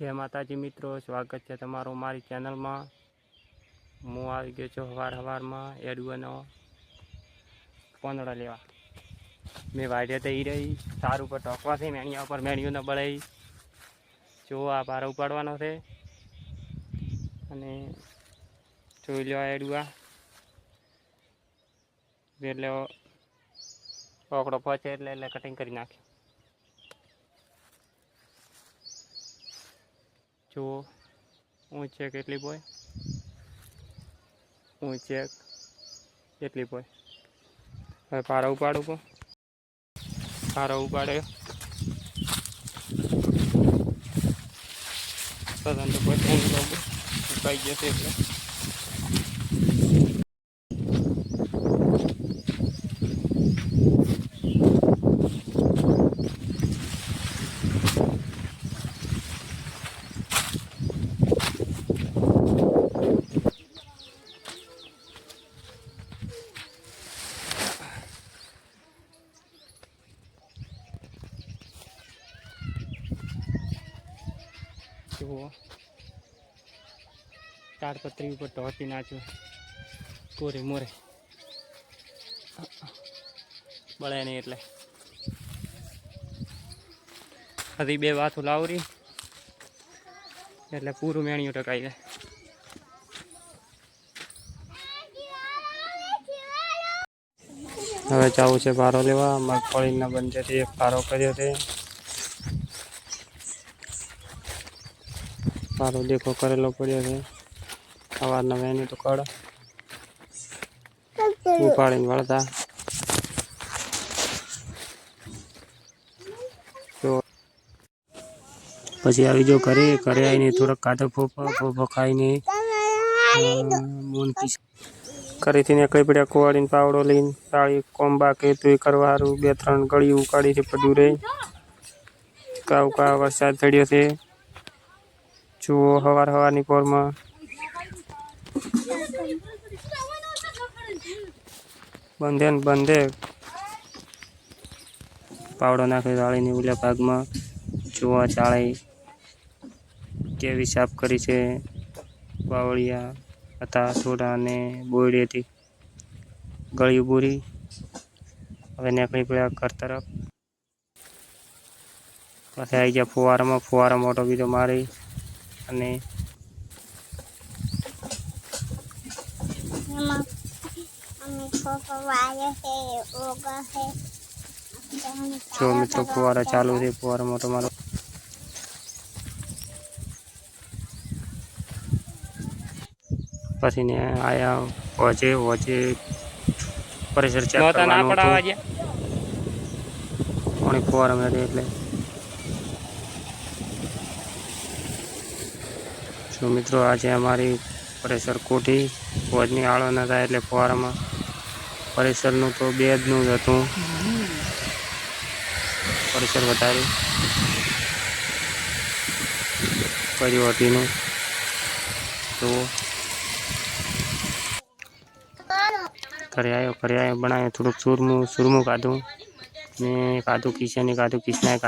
જય માતાજી મિત્રો, સ્વાગત છે તમારું મારી ચેનલમાં. હું આવી ગયો છું સવાર સવારમાં એડવાનો પોંદડો લેવા. મેં વાઢ્યા તો એ રહી, સારું ઉપર ટોકવાથી મેણિયા ઉપર મેણિયું ન બળાઈ. જો આ પારો ઉપાડવાનો છે. અને જોઈ લેવા એડુઆ. એટલે ઓકડો પહોંચે એટલે એટલે કટિંગ કરી નાખ્યું. જુઓ હું ચેક એટલી બોય હું ચેક એટલી બોય હવે પારા ઉપાડું પણ પારા ઉપાડ્યો સદન તો પછી હું લોકો ઉપાઈ જશે એટલે. જુઓ તાડપત્રી ઉપર ઢોતી નાખ્યું. કોરે મોરે. બળે નહીં એટલે. હજી બે વાથું લાવરી. એટલે પૂરું મેણિયું ટકાઈ જાય. હવે જવું છે પારો લેવા. મગફળીના બંજેથી એક પારો કર્યો છે. પારો દેખો કરેલો પડ્યો છે. સવારના વહેની તો કડ ઉપાડીને વળતા. તો પછી આવી જો ઘરે ઘરે આવીને થોડોક કાદો ફોફો ફોફો ખાઈને ઘરેથી નીકળી પડ્યા કુવાડીને પાવડો લઈને તાળી, કોંબા કે તું કરવા સારું બે, ત્રણ ગળી ઉકાળીથી પડ્યું રે. કાવ કા વરસાદ થડ્યો છે. જુઓ હવાર હવારની પોરમાં. બંધે ને બંધે પાવડો નાખી વાળીની ઉલ્યા ભાગમાં જુઓ ચાળી કેવી સાફ કરી છે. વાવળિયા હતા થોડા અને બોયડી હતી. ગળ્યું બુરી હવે નીકળી પડ્યા ઘર તરફ. પછી આવી ગયા ફુવારામાં ફુવારા મોટો બીજો મારી. અને જો મિત્રો ફુવારા ચાલુ છે ફુવારા મોટો મારો પછી ને આયા વચ્ચે વચ્ચે પરિસર ચેક કરવાનું હતું. પાણી ફુવારા એટલે? જો મિત્રો. આજે અમારી પ્રેશર કોઠી વજની આળો ન થાય એટલે ફુવારામાં પ્રેશરનું તો બે જનું જ હતું. પ્રેશર વધારે કર્યું હતીનું તો ઘરે આવ્યો, બનાવ્યો થોડુંક ચૂરમું ચૂરમું કાઢું ને ખાધું કિશને કાધું કિશનાએ